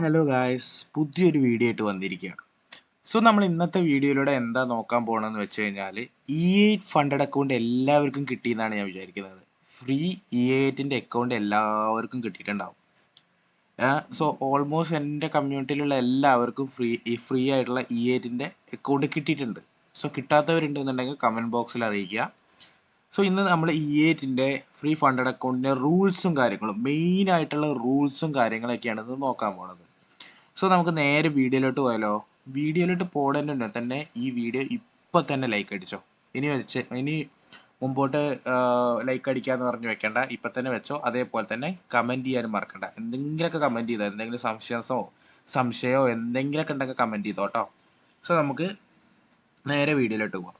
Hello guys പുതിയൊരു video ആയിട്ട് വന്നിരിക്കുകയാണ്. സോ നമ്മൾ ഇന്നത്തെ വീഡിയോയിലൂടെ എന്താ നോക്കാൻ പോകണമെന്ന് വെച്ച് കഴിഞ്ഞാൽ ഇ എയ്റ്റ് ഫണ്ടഡ് അക്കൗണ്ട് എല്ലാവർക്കും കിട്ടിയെന്നാണ് ഞാൻ വിചാരിക്കുന്നത്. ഫ്രീ ഇ എയ്റ്റിന്റെ അക്കൗണ്ട് എല്ലാവർക്കും കിട്ടിയിട്ടുണ്ടാവും. സോ ഓൾമോസ്റ്റ് എന്റെ കമ്മ്യൂണിറ്റിയിലുള്ള എല്ലാവർക്കും ഫ്രീ ഈ ഫ്രീ ആയിട്ടുള്ള ഇ എയ്റ്റിന്റെ അക്കൗണ്ട് കിട്ടിയിട്ടുണ്ട്. സോ കിട്ടാത്തവരുണ്ടെന്നുണ്ടെങ്കിൽ കമന്റ് ബോക്സിൽ അറിയിക്കുക. സോ ഇന്ന് നമ്മൾ ഇ എയ്റ്റിന്റെ ഫ്രീ ഫണ്ടഡ് അക്കൗണ്ടിന്റെ റൂൾസും കാര്യങ്ങളും മെയിൻ ആയിട്ടുള്ള റൂൾസും കാര്യങ്ങളൊക്കെയാണ് ഇത് നോക്കാൻ പോണത്. സോ നമുക്ക് നേരെ വീഡിയോയിലോട്ട് പോയാലോ? വീഡിയോയിലോട്ട് പോടേണ്ട തന്നെ ഈ വീഡിയോ ഇപ്പം തന്നെ ലൈക്ക് അടിച്ചോ. ഇനി വെച്ച് ഇനി മുമ്പോട്ട് ലൈക്ക് അടിക്കാന്ന് പറഞ്ഞ് വെക്കേണ്ട. ഇപ്പം തന്നെ വെച്ചോ. അതേപോലെ തന്നെ കമന്റ് ചെയ്യാനും മറക്കണ്ട. എന്തെങ്കിലുമൊക്കെ കമന്റ് ചെയ്തോ എന്തെങ്കിലും സംശയമോ സംശയമോ എന്തെങ്കിലുമൊക്കെ ഉണ്ടെങ്കിൽ കമന്റ് ചെയ്തോ കേട്ടോ സോ നമുക്ക് നേരെ വീഡിയോയിലോട്ട് പോവാം.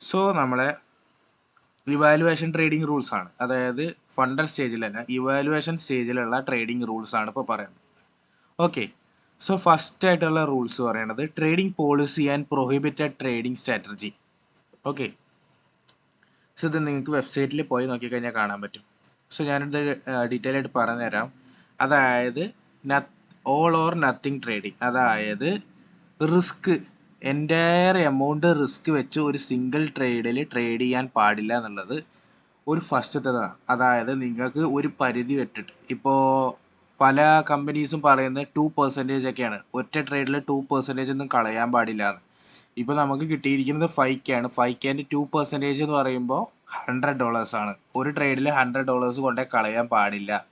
സോ നമ്മളെ ഇവാലുവേഷൻ ട്രേഡിംഗ് റൂൾസ് ആണ്. അതായത് ഫണ്ടർ സ്റ്റേജിലല്ല ഇവാലുവേഷൻ സ്റ്റേജിലുള്ള ട്രേഡിംഗ് റൂൾസ് ആണ് ഇപ്പോൾ പറയുന്നത്. ഓക്കെ സോ ഫസ്റ്റ് ആയിട്ടുള്ള റൂൾസ് പറയുന്നത് trading policy and prohibited trading strategy okay so ഇത് നിങ്ങൾക്ക് വെബ്സൈറ്റിൽ പോയി നോക്കിക്കഴിഞ്ഞാൽ കാണാൻ പറ്റും. സോ ഞാനിത് ഡീറ്റെയിൽ ആയിട്ട് പറഞ്ഞു തരാം അതായത് ഓൾ ഓർ നത്തിങ് ട്രേഡിങ് അതായത് റിസ്ക് എന്റയർ എമൗണ്ട് റിസ്ക് വെച്ച് ഒരു സിംഗിൾ ട്രേഡിൽ ട്രേഡ് ചെയ്യാൻ പാടില്ല എന്നുള്ളത് ഒരു ഫസ്റ്റത്തേതാണ് അതായത് നിങ്ങൾക്ക് ഒരു പരിധി വെട്ടിട്ട്. ഇപ്പോൾ പല കമ്പനീസും പറയുന്നത് ടു പെർസെന്റേജ് ഒക്കെയാണ്. ഒറ്റ ട്രേഡിൽ ടു പെർസെന്റേജ് ഒന്നും കളയാൻ പാടില്ല എന്ന്. ഇപ്പോൾ നമുക്ക് കിട്ടിയിരിക്കുന്നത് ഫൈവ് കെ ആണ്. ഫൈവ് കെന്റെ ടു പെർസെന്റേജ് എന്ന് പറയുമ്പോൾ ഹൺഡ്രഡ് ഡോളേഴ്സ് ആണ്. ഒരു ട്രേഡിൽ ഹൺഡ്രഡ് ഡോളേഴ്സ് കൊണ്ടേ കളയാൻ പാടില്ല.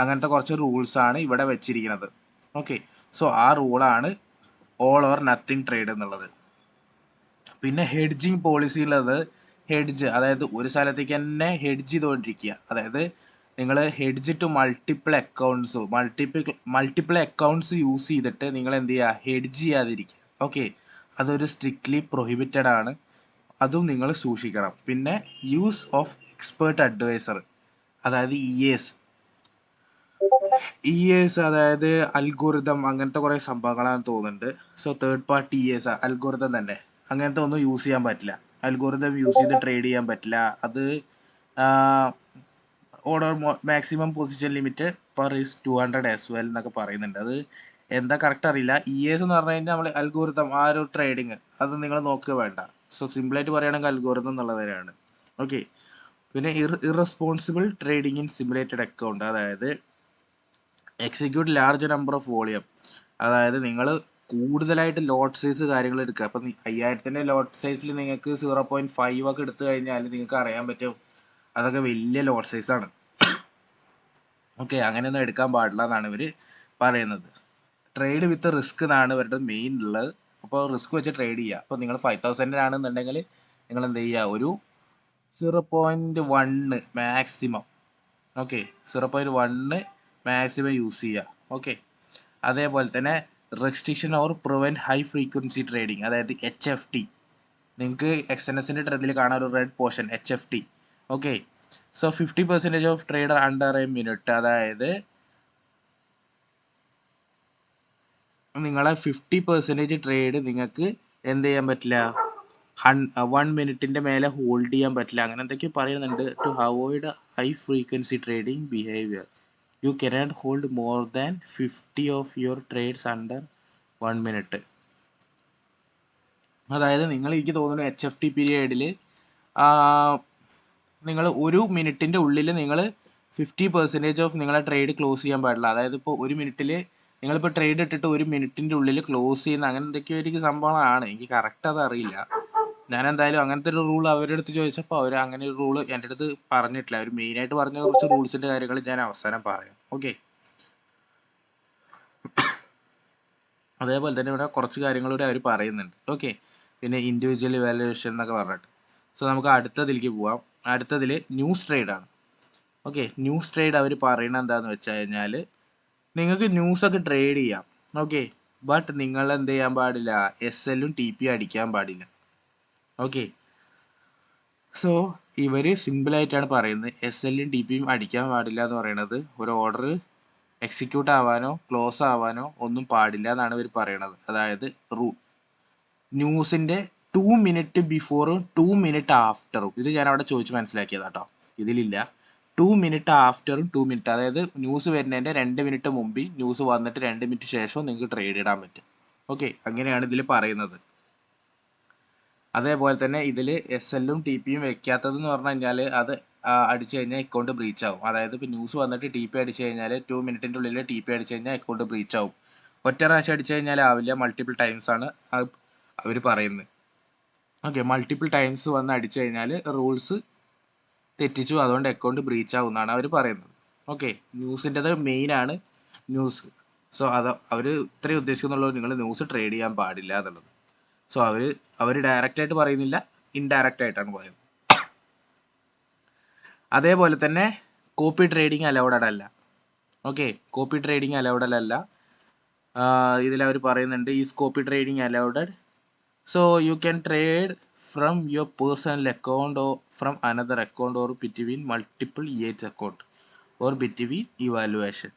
അങ്ങനത്തെ കുറച്ച് റൂൾസാണ് ഇവിടെ വെച്ചിരിക്കുന്നത്. ഓക്കെ സോ ആ റൂളാണ് ഓൾ ഓർ നത്തിങ് ട്രേഡ് എന്നുള്ളത്. പിന്നെ ഹെഡ്ജിങ് പോളിസി ഉള്ളത് ഹെഡ്ജ് അതായത് ഒരു സ്ഥലത്തേക്ക് തന്നെ ഹെഡ്ജ് ചെയ്തുകൊണ്ടിരിക്കുക. അതായത് നിങ്ങൾ hedge to multiple accounts multiple multiple accounts use ചെയ്തിട്ട് നിങ്ങൾ എന്ത് ചെയ്യുക ഹെഡ്ജ് ചെയ്യാതിരിക്കുക. ഓക്കെ അതൊരു സ്ട്രിക്ട്ലി പ്രൊഹിബിറ്റഡ് ആണ്. അതും നിങ്ങൾ സൂക്ഷിക്കണം. പിന്നെ യൂസ് ഓഫ് എക്സ്പേർട്ട് അഡ്വൈസർ അതായത് ഇ എസ് ഇ എസ് അതായത് അൽഗോറിതം അങ്ങനത്തെ കുറേ സംഭവങ്ങളാണെന്ന് തോന്നുന്നുണ്ട്. So third party E S algorithm തന്നെ. അങ്ങനത്തെ ഒന്നും യൂസ് ചെയ്യാൻ പറ്റില്ല. അൽഗോറിതം യൂസ് ചെയ്ത് ട്രേഡ് ചെയ്യാൻ പറ്റില്ല. അത് order maximum position limit per is two hundred as well എന്നൊക്കെ പറയുന്നുണ്ട്. അത് എന്താ കറക്റ്റ് അറിയില്ല. ഇ എസ് എന്ന് പറഞ്ഞു കഴിഞ്ഞാൽ നമ്മൾ അൽഗോറിതം ആ ഒരു ട്രേഡിങ് അത് നിങ്ങൾ നോക്കുക വേണ്ട. സോ സിമ്പിളായിട്ട് പറയുകയാണെങ്കിൽ അൽഗോറിതം എന്നുള്ളതിനാണ് ഓക്കെ പിന്നെ ഇർ irresponsible trading in simulated account അതായത് execute large number of volume അതായത് നിങ്ങൾ കൂടുതലായിട്ട് ലോട്ട് സൈസ് കാര്യങ്ങൾ എടുക്കുക. അപ്പം അയ്യായിരത്തിന്റെ ലോട്ട് സൈസിൽ നിങ്ങൾക്ക് സീറോ പോയിന്റ് ഫൈവ് ഒക്കെ എടുത്തു കഴിഞ്ഞാൽ നിങ്ങൾക്ക് അറിയാൻ പറ്റും. അതൊക്കെ വലിയ ലോട്ട് സൈസാണ് ഓക്കെ അങ്ങനെയൊന്നും എടുക്കാൻ പാടില്ല എന്നാണ് ഇവർ പറയുന്നത്. ട്രേഡ് വിത്ത് റിസ്ക് എന്നാണ് ഇവരുടെ മെയിൻ ഉള്ളത് അപ്പോൾ റിസ്ക് വെച്ച് ട്രേഡ് ചെയ്യുക. അപ്പോൾ നിങ്ങൾ ഫൈവ് തൗസൻഡിനാണെന്നുണ്ടെങ്കിൽ നിങ്ങൾ എന്ത് ചെയ്യുക? ഒരു zero point one maximum okay zero point one maximum use ചെയ്യുക ഓക്കെ അതേപോലെ തന്നെ restriction or prevent high frequency trading അതായത് എച്ച് എഫ് ടി നിങ്ങൾക്ക് എക്സ് എൻ എസിന്റെ ട്രെൻഡിൽ കാണാൻ ഒരു red portion H F T okay so fifty percentage of trader under a minute അതായത് നിങ്ങളെ ഫിഫ്റ്റി പെർസെന്റേജ് ട്രേഡ് നിങ്ങൾക്ക് എന്ത് ചെയ്യാൻ പറ്റില്ല? ഹൺ വൺ മിനിറ്റിന്റെ മേലെ ഹോൾഡ് ചെയ്യാൻ പറ്റില്ല. അങ്ങനെ എന്തൊക്കെയോ പറയുന്നുണ്ട് to avoid high frequency trading behaviour you cannot hold more than fifty of your trades under one minute അതായത് നിങ്ങൾ എനിക്ക് തോന്നുന്നു എച്ച് എഫ് ടി പീരിയഡിൽ നിങ്ങൾ ഒരു മിനിറ്റിന്റെ ഉള്ളിൽ നിങ്ങൾ ഫിഫ്റ്റി പെർസെന്റേജ് ഓഫ് നിങ്ങളെ ട്രേഡ് ക്ലോസ് ചെയ്യാൻ പാടില്ല. അതായത് ഇപ്പോൾ ഒരു മിനിറ്റിൽ നിങ്ങളിപ്പോൾ ട്രേഡ് ഇട്ടിട്ട് ഒരു മിനിറ്റിന്റെ ഉള്ളിൽ ക്ലോസ് ചെയ്യുന്ന അങ്ങനെ എന്തൊക്കെയോ ഒരു സംഭവമാണ് എനിക്ക് കറക്റ്റ് അത് അറിയില്ല. ഞാൻ എന്തായാലും അങ്ങനത്തെ ഒരു റൂൾ അവരുടെ അടുത്ത് ചോദിച്ചപ്പോൾ അവർ അങ്ങനെ ഒരു റൂൾ എന്റെ അടുത്ത് പറഞ്ഞിട്ടില്ല. അവർ മെയിനായിട്ട് പറഞ്ഞ കുറച്ച് റൂൾസിന്റെ കാര്യങ്ങൾ ഞാൻ അവസാനം പറയാം. ഓക്കെ അതേപോലെ തന്നെ ഇവിടെ കുറച്ച് കാര്യങ്ങളൂടെ അവർ പറയുന്നുണ്ട്. ഓക്കെ പിന്നെ ഇൻഡിവിജ്വൽ ഇവാലുവേഷൻ എന്നൊക്കെ പറഞ്ഞിട്ട്. സോ നമുക്ക് അടുത്തതിലേക്ക് പോവാം. അടുത്തതിൽ ന്യൂസ് ട്രേഡാണ് ഓക്കെ ന്യൂസ് ട്രേഡ് അവർ പറയുന്നത് എന്താണെന്ന് വെച്ച് കഴിഞ്ഞാൽ നിങ്ങൾക്ക് ന്യൂസൊക്കെ ട്രേഡ് ചെയ്യാം. ഓക്കെ ബട്ട് നിങ്ങൾ എന്ത് ചെയ്യാൻ പാടില്ല? എസ് എല്ലും ടി പി അടിക്കാൻ പാടില്ല. ഓക്കെ സോ ഇവർ സിമ്പിളായിട്ടാണ് പറയുന്നത്. എസ് എല്ലും ഡി പിയും അടിക്കാൻ പാടില്ല എന്ന് പറയുന്നത് ഒരു ഓർഡർ എക്സിക്യൂട്ട് ആവാനോ ക്ലോസ് ആവാനോ ഒന്നും പാടില്ല എന്നാണ് ഇവർ പറയണത്. അതായത് റൂ ന്യൂസിന്റെ ടു മിനിറ്റ് ബിഫോറും ടു മിനിറ്റ് ആഫ്റ്ററും ഇത് ഞാൻ അവിടെ ചോദിച്ച് മനസ്സിലാക്കിയതാട്ടോ. ഇതിലില്ല. ടു മിനിറ്റ് ആഫ്റ്ററും ടു മിനിറ്റ് അതായത് ന്യൂസ് വരുന്നതിന്റെ രണ്ട് മിനിറ്റ് മുമ്പിൽ ന്യൂസ് വന്നിട്ട് രണ്ട് മിനിറ്റ് ശേഷവും നിങ്ങൾക്ക് ട്രേഡ് ഇടാൻ പറ്റും. ഓക്കെ അങ്ങനെയാണ് ഇതിൽ പറയുന്നത്. അതേപോലെ തന്നെ ഇതിൽ എസ് എല്ലും ടി പിയും വെക്കാത്തത് എന്ന് പറഞ്ഞു കഴിഞ്ഞാൽ അത് അടിച്ചു കഴിഞ്ഞാൽ അക്കൗണ്ട് ബ്രീച്ച് ആവും. അതായത് ഇപ്പോൾ ന്യൂസ് വന്നിട്ട് ടി പി അടിച്ചു കഴിഞ്ഞാൽ ടു മിനിറ്റിന്റെ ഉള്ളിൽ ടി പി അടിച്ചു കഴിഞ്ഞാൽ അക്കൗണ്ട് ബ്രീച്ച് ആവും. ഒറ്റ പ്രാവശ്യം അടിച്ചു കഴിഞ്ഞാൽ ആവില്ല മൾട്ടിപ്പിൾ ടൈംസ് ആണ് അവർ പറയുന്നത്. ഓക്കെ മൾട്ടിപ്പിൾ ടൈംസ് വന്ന് അടിച്ചു കഴിഞ്ഞാൽ റൂൾസ് തെറ്റിച്ചു അതുകൊണ്ട് അക്കൗണ്ട് ബ്രീച്ച് ആവുമെന്നാണ് അവർ പറയുന്നത്. ഓക്കെ ന്യൂസിന്റെത് മെയിൻ ആണ് ന്യൂസ് സോ അത് അവർ ഇത്രയും ഉദ്ദേശിക്കുന്നുള്ളൂ നിങ്ങൾ ന്യൂസ് ട്രേഡ് ചെയ്യാൻ പാടില്ല എന്നുള്ളത്. സോ അവർ അവർ ഡയറക്റ്റായിട്ട് പറയുന്നില്ല ഇൻഡയറക്റ്റ് ആയിട്ടാണ് പറയുന്നത്. അതേപോലെ തന്നെ കോപ്പി ട്രേഡിംഗ് അലൗഡഡ് അല്ല. ഓക്കെ കോപ്പി ട്രേഡിംഗ് അലൗഡഡ് അല്ല. ഇതിൽ അവർ പറയുന്നുണ്ട് is copy trading allowed so you can trade from your personal account or from another account or between multiple eight account or between evaluation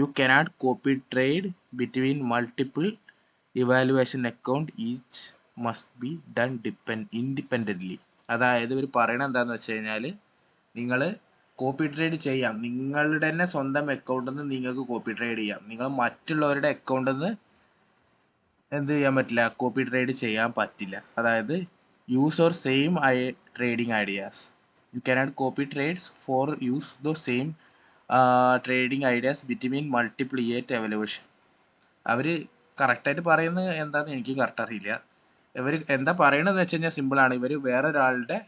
you cannot copy trade between multiple evaluation account each must be done depend independently അതായത് ഇവർ പറയണത് എന്താണെന്ന് വെച്ച് കഴിഞ്ഞാൽ നിങ്ങൾ copy trade ചെയ്യാം. നിങ്ങളുടെ തന്നെ സ്വന്തം അക്കൗണ്ടിൽ നിന്ന് നിങ്ങൾക്ക് കോപ്പി ട്രേഡ് ചെയ്യാം. നിങ്ങൾ മറ്റുള്ളവരുടെ അക്കൗണ്ടിൽ നിന്ന് എന്ത് ചെയ്യാൻ പറ്റില്ല? കോപ്പി ട്രേഡ് ചെയ്യാൻ പറ്റില്ല. അതായത് use or same I trading ideas you cannot copy trades for use though same trading ideas between multiple eight evaluation അവർ കറക്റ്റായിട്ട് പറയുന്നത് എന്താണെന്ന് എനിക്ക് കറക്റ്റ് അറിയില്ല. ഇവർ എന്താ പറയണതെന്ന് വെച്ച് കഴിഞ്ഞാൽ സിമ്പിളാണ് ഇവർ വേറൊരാളുടെ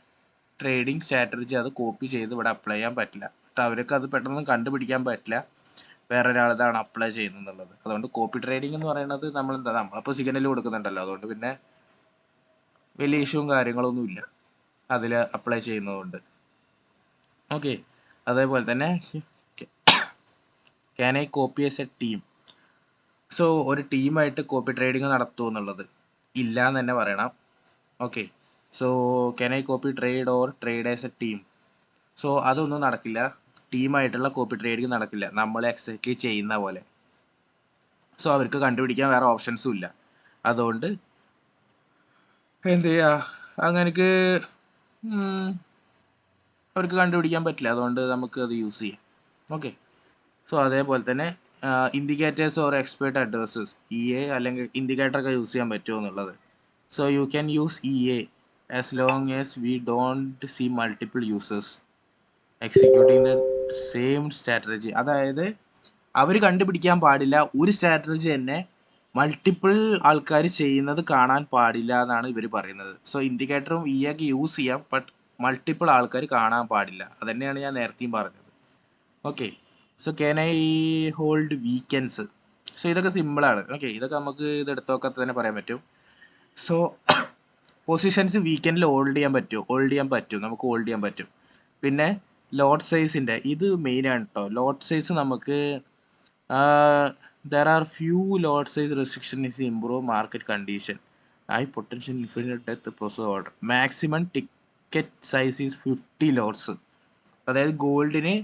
ട്രേഡിംഗ് സ്ട്രാറ്റജി അത് കോപ്പി ചെയ്ത് ഇവിടെ അപ്ലൈ ചെയ്യാൻ പറ്റില്ല. എന്നിട്ട് അവർക്ക് അത് പെട്ടെന്ന് കണ്ടുപിടിക്കാൻ പറ്റില്ല. വേറെ ഒരാളിതാണ് അപ്ലൈ ചെയ്യുന്നത് അതുകൊണ്ട് കോപ്പി ട്രേഡിംഗ് എന്ന് പറയുന്നത് നമ്മൾ എന്താ നമ്മളിപ്പോൾ സിഗ്നൽ കൊടുക്കുന്നുണ്ടല്ലോ. അതുകൊണ്ട് പിന്നെ വലിയ ഇഷ്യൂവും കാര്യങ്ങളൊന്നും ഇല്ല. അതിൽ അപ്ലൈ ചെയ്യുന്നതുകൊണ്ട്. ഓക്കെ അതേപോലെ തന്നെ can I copy as a team so ഒരു ടീമായിട്ട് കോപ്പി ട്രേഡിംഗ് നടത്തുമോ എന്നുള്ളത്. ഇല്ല എന്ന് തന്നെ പറയണം. Okay so can I copy trade or trade as a team so അതൊന്നും നടക്കില്ല. ടീമായിട്ടുള്ള കോപ്പി ട്രേഡിംഗ് നടക്കില്ല. നമ്മൾ എക്സാക്ട്ലി ചെയ്യുന്ന പോലെ. സോ അവർക്ക് കണ്ടുപിടിക്കാൻ വേറെ ഓപ്ഷൻസും ഇല്ല. അതുകൊണ്ട് എന്ത് ചെയ്യുക അങ്ങനെക്ക് അവർക്ക് കണ്ടുപിടിക്കാൻ പറ്റില്ല. അതുകൊണ്ട് നമുക്ക് അത് യൂസ് ചെയ്യാം. ഓക്കെ സോ അതേപോലെ തന്നെ indicators or expert advisors E A അല്ലെങ്കിൽ ഇൻഡിക്കേറ്റർ ഒക്കെ യൂസ് ചെയ്യാൻ പറ്റുമോ എന്നുള്ളത്. So you can use E A as long as we don't see multiple users executing the same strategy അതായത് അവർ കണ്ടുപിടിക്കാൻ പാടില്ല. ഒരു സ്ട്രാറ്റജി തന്നെ മൾട്ടിപ്പിൾ ആൾക്കാർ ചെയ്യുന്നത് കാണാൻ പാടില്ല എന്നാണ് ഇവർ പറയുന്നത്. സോ ഇൻഡിക്കേറ്ററും ഇ ഒക്കെ യൂസ് ചെയ്യാം ബട്ട് മൾട്ടിപ്പിൾ ആൾക്കാർ കാണാൻ പാടില്ല. അതന്നെയാണ് ഞാൻ നേരത്തെയും പറഞ്ഞത്. Okay so can I hold weekends so ഇതൊക്കെ സിമ്പിളാണ് ഓക്കെ ഇതൊക്കെ നമുക്ക് ഇത് എടുത്തൊക്കെ തന്നെ പറയാൻ പറ്റും. സോ പൊസിഷൻസ് വീക്കെൻഡിൽ ഹോൾഡ് ചെയ്യാൻ പറ്റുമോ ഹോൾഡ് ചെയ്യാൻ പറ്റും. നമുക്ക് ഹോൾഡ് ചെയ്യാൻ പറ്റും. പിന്നെ ലോട്ട് സൈസിന്റെ ഇത് മെയിൻ ആണ് കേട്ടോ ലോട്ട് സൈസ് നമുക്ക് there are few lot size restriction is improve market condition I potential infinite death process order maximum ticket size is fifty lots അതായത് ഗോൾഡിന്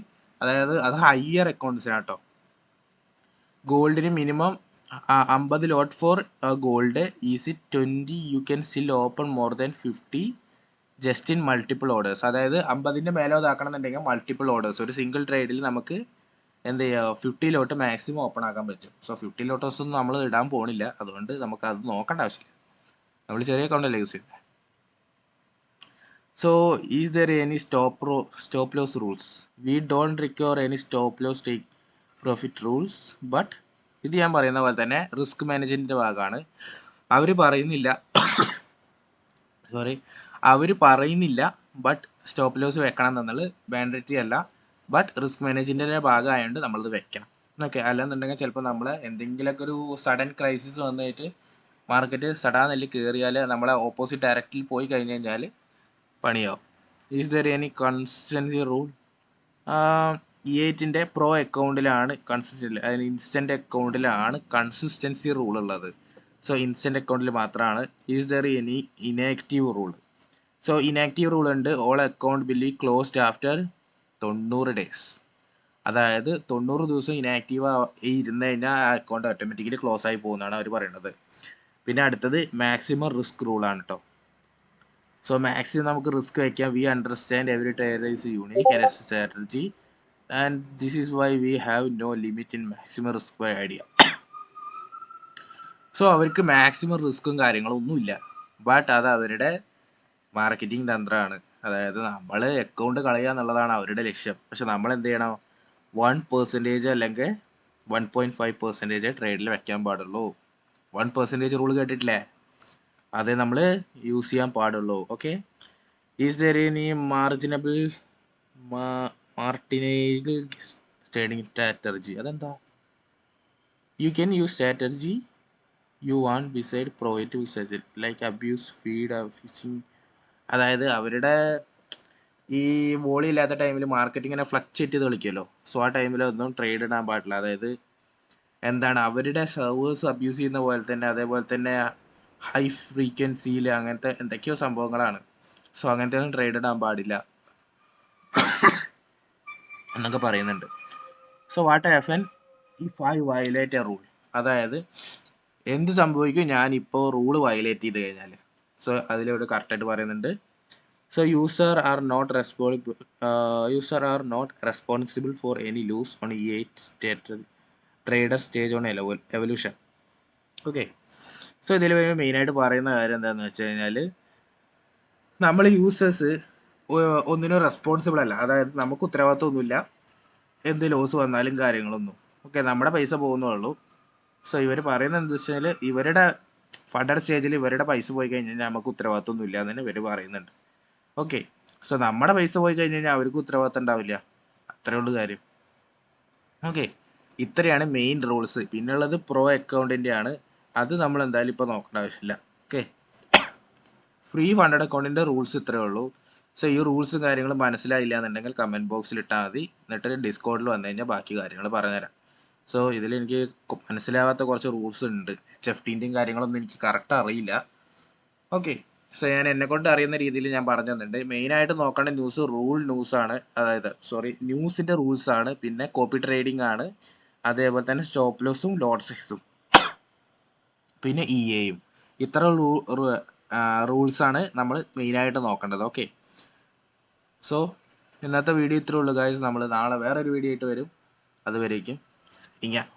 അതായത് അത് ഹയർ അക്കൗണ്ട്സിനാണ് കേട്ടോ ഗോൾഡിന് മിനിമം അമ്പത് lot for gold is it twenty you can still open more than fifty just in multiple orders അതായത് അമ്പതിന്റെ മേലെ ഇതാക്കണം എന്നുണ്ടെങ്കിൽ മൾട്ടിപ്പിൾ ഓർഡേഴ്സ് ഒരു സിംഗിൾ ട്രേഡിൽ നമുക്ക് എന്ത് ചെയ്യുക ഫിഫ്റ്റി ലോട്ട് മാക്സിമം ഓപ്പൺ ആക്കാൻ പറ്റും. സോ ഫിഫ്റ്റി ലോട്ടേഴ്സ് ഒന്നും നമ്മൾ ഇടാൻ പോണില്ല. അതുകൊണ്ട് നമുക്ക് അത് നോക്കേണ്ട ആവശ്യമില്ല. നമ്മൾ ചെറിയ അക്കൗണ്ടല്ലേ യൂസ് ചെയ്യുന്നത് so is there any stop stop loss rules? We don't require any stop loss take profit rules but ഇത് ഞാൻ പറയുന്ന പോലെ തന്നെ റിസ്ക് മാനേജ്മെന്റിന്റെ ഭാഗമാണ്. അവർ പറയുന്നില്ല. സോറി അവർ പറയുന്നില്ല ബട്ട് സ്റ്റോപ്പ് ലോസ് വെക്കണം എന്നുള്ളത് മാൻഡേറ്ററി അല്ല. ബട്ട് റിസ്ക് മാനേജ്മെന്റിന്റെ ഭാഗമായതുകൊണ്ട് നമ്മളത് വെക്കണം. ഓക്കെ അല്ലെന്നുണ്ടെങ്കിൽ ചിലപ്പോൾ നമ്മൾ എന്തെങ്കിലുമൊക്കെ ഒരു സഡൻ ക്രൈസിസ് വന്നിട്ട് മാർക്കറ്റ് സഡാന്നല്ലി കയറിയാൽ നമ്മളെ ഓപ്പോസിറ്റ് ഡയറക്റ്റിൽ പോയി കഴിഞ്ഞ് കഴിഞ്ഞാൽ പണിയാവും. Is there any consistency rule E എയ്റ്റിന്റെ pro അക്കൗണ്ടിലാണ് കൺസിസ്റ്റന്റ് അതായത് ഇൻസ്റ്റന്റ് അക്കൗണ്ടിലാണ് കൺസിസ്റ്റൻസി റൂൾ ഉള്ളത്. സോ ഇൻസ്റ്റന്റ് അക്കൗണ്ടിൽ മാത്രമാണ്. Is there any inactive rule so inactive rule ഉണ്ട്. ഓൾ അക്കൗണ്ട് ബില്ലി ക്ലോസ്ഡ് ആഫ്റ്റർ തൊണ്ണൂറ് ഡേയ്സ് അതായത് തൊണ്ണൂറ് ദിവസം ഇനാക്റ്റീവ് ഇരുന്ന് കഴിഞ്ഞാൽ ആ അക്കൗണ്ട് ഓട്ടോമാറ്റിക്കലി ക്ലോസ് ആയി പോകുന്നതാണ് അവർ പറയുന്നത് പിന്നെ അടുത്തത് മാക്സിമം റിസ്ക് റൂളാണ് കേട്ടോ സോ മാക്സിമം നമുക്ക് റിസ്ക് വയ്ക്കാം we understand every tier is unique strategy and this is why we have no limit in maximum risk by idea so അവർക്ക് മാക്സിമം റിസ്ക്കും കാര്യങ്ങളും ഒന്നുമില്ല ബട്ട് അത് അവരുടെ മാർക്കറ്റിംഗ് തന്ത്രമാണ്. അതായത് നമ്മൾ അക്കൗണ്ട് കളയുക എന്നുള്ളതാണ് അവരുടെ ലക്ഷ്യം. പക്ഷെ നമ്മൾ എന്ത് ചെയ്യണം? വൺ പെർസെന്റേജ് അല്ലെങ്കിൽ വൺ പോയിന്റ് ഫൈവ് പെർസെന്റേജ് ട്രേഡിൽ വെക്കാൻ പാടുള്ളൂ. വൺ പെർസെന്റേജ് റൂൾ കേട്ടിട്ടില്ലേ? അതേ നമ്മൾ യൂസ് ചെയ്യാൻ പാടുള്ളൂ okay is there any marginable martingale trading strategy അതെന്താ? You can use strategy you want beside പ്രോയിറ്റ് beside like abuse feed phishing അതായത് അവരുടെ ഈ വോളി ഇല്ലാത്ത ടൈമിൽ മാർക്കറ്റ് ഇങ്ങനെ ഫ്ലക്ച്വേറ്റ് ചെയ്ത് കളിക്കുമല്ലോ സോ ആ ടൈമിലൊന്നും ട്രേഡ് ഇടാൻ പാടില്ല. അതായത് എന്താണ്? അവരുടെ സെർവേഴ്സ് അബ്യൂസ് ചെയ്യുന്ന പോലെ തന്നെ അതേപോലെ തന്നെ ഹൈ ഫ്രീക്വൻസിയിൽ അങ്ങനത്തെ എന്തൊക്കെയോ സംഭവങ്ങളാണ്. സോ അങ്ങനത്തെ ഒന്നും ട്രേഡ് ഇടാൻ പാടില്ല. എന്നൊക്കെ പറയുന്നുണ്ട്. So what happen if I violate a rule അതായത് എന്ത് സംഭവിക്കും ഞാൻ ഇപ്പോൾ റൂൾ വയലേറ്റ് ചെയ്ത് കഴിഞ്ഞാൽ സോ അതിലിവിടെ കറക്റ്റായിട്ട് പറയുന്നുണ്ട്. So user are not responsible user are not responsible for any loss on E eight state trader stage on evaluation okay so ഇതിൽ മെയിനായിട്ട് പറയുന്ന കാര്യം എന്താണെന്ന് വെച്ച് കഴിഞ്ഞാൽ നമ്മൾ യൂസേഴ്സ് ഒന്നിനും റെസ്പോൺസിബിൾ അല്ല. അതായത് നമുക്ക് ഉത്തരവാദിത്വമൊന്നുമില്ല. എന്ത് ലോസ് വന്നാലും കാര്യങ്ങളൊന്നും. ഓക്കെ നമ്മുടെ പൈസ പോകുന്നുള്ളൂ. സോ ഇവർ പറയുന്നത് എന്താ വെച്ചാൽ ഇവരുടെ ഫണ്ടർ സ്റ്റേജിൽ ഇവരുടെ പൈസ പോയി കഴിഞ്ഞ് കഴിഞ്ഞാൽ നമുക്ക് ഉത്തരവാദിത്വമൊന്നും ഇല്ല എന്ന് ഇവർ പറയുന്നുണ്ട്. ഓക്കെ സോ നമ്മുടെ പൈസ പോയി കഴിഞ്ഞ് കഴിഞ്ഞാൽ അവർക്ക് ഉത്തരവാദിത്വം ഉണ്ടാവില്ല. അത്രേ ഉള്ളൂ കാര്യം. ഓക്കെ ഇത്രയാണ് മെയിൻ റൂൾസ് പിന്നുള്ളത് പ്രോ അക്കൗണ്ടിന്റെ ആണ് അത് നമ്മൾ എന്തായാലും ഇപ്പോൾ നോക്കേണ്ട ആവശ്യമില്ല. ഓക്കെ ഫ്രീ ഫണ്ടഡ് അക്കൗണ്ടിന്റെ റൂൾസ് ഇത്രയേ ഉള്ളൂ. സോ ഈ റൂൾസും കാര്യങ്ങളും മനസ്സിലായില്ല എന്നുണ്ടെങ്കിൽ കമന്റ് ബോക്സിൽ ഇട്ടാൽ മതി. എന്നിട്ട് ഡിസ്കൗണ്ടിൽ വന്നു കഴിഞ്ഞാൽ ബാക്കി കാര്യങ്ങൾ പറഞ്ഞുതരാം. സോ ഇതിൽ എനിക്ക് മനസ്സിലാവാത്ത കുറച്ച് റൂൾസ് ഉണ്ട്. എച്ച് എഫ് ടീന്റെയും കാര്യങ്ങളൊന്നും എനിക്ക് കറക്റ്റ് അറിയില്ല. ഓക്കെ സോ ഞാൻ എന്നെ കൊണ്ട് അറിയുന്ന രീതിയിൽ ഞാൻ പറഞ്ഞു തന്നിട്ടുണ്ട്. മെയിനായിട്ട് നോക്കേണ്ട ന്യൂസ് റൂൾ ന്യൂസാണ് അതായത് സോറി ന്യൂസിന്റെ റൂൾസാണ് പിന്നെ കോപ്പി ട്രേഡിംഗ് ആണ്. അതേപോലെ തന്നെ സ്റ്റോപ്പ് ലോസും ലോഡ് സൈസും പിന്നെ ഇ എയും ഇത്ര റൂൾസ് ആണ് നമ്മൾ മെയിനായിട്ട് നോക്കേണ്ടത്. ഓക്കെ. സോ ഇന്നത്തെ വീഡിയോ ഇത്രേ ഉള്ളൂ ഗായ്സ്. നമ്മൾ നാളെ വേറൊരു വീഡിയോ ആയിട്ട് വരും. അതുവരേക്കും ഇങ്ങനെ